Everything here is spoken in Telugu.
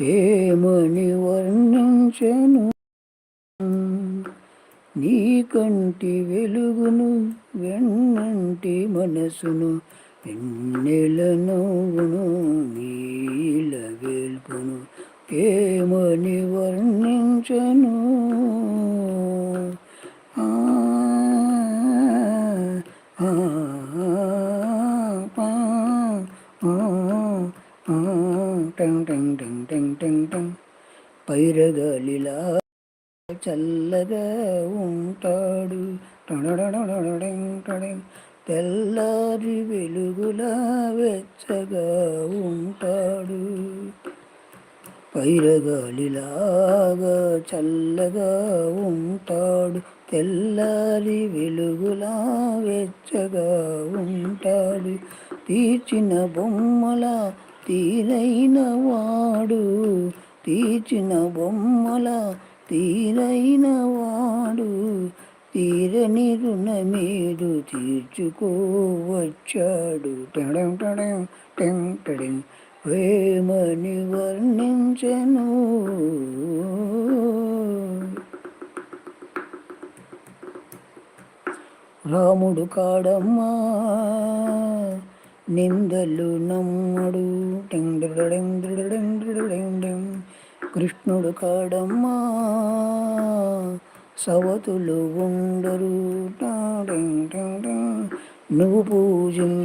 ఏమని వర్ణించను? నీ కంటి వెలుగును వెన్నంటి మనసును ఎన్నెల నవ్వును నీల వేల్పును ఏమని వర్ణించను? ఆ, ఆ, ఆ, ఆ, ఆ, టంగ్ టంగ్ టంగ్ టంగ్ టంగ్ టంగ్ పైరగాలిలా చల్లగా ఉంటాడు తెల్లారి వెలుగులా వెచ్చగా ఉంటాడు పైరగాలిలాగా చల్లగా ఉంటాడు తెల్లారి వెలుగులా వెచ్చగా ఉంటాడు తీర్చిన బొమ్మల తీరైన వాడు తీర్చిన బొమ్మల తీరైన వాడు తీరని రుణమేడు తీర్చుకోవచ్చాడు. టడం టడం టెం టడం. ప్రేమని వర్ణించను. రాముడు కాడమ్మా. నిందలు నమ్మడు. కృష్ణుడు కాడమ్మా సవతులు ఉండరు. నువ్వు పూజించ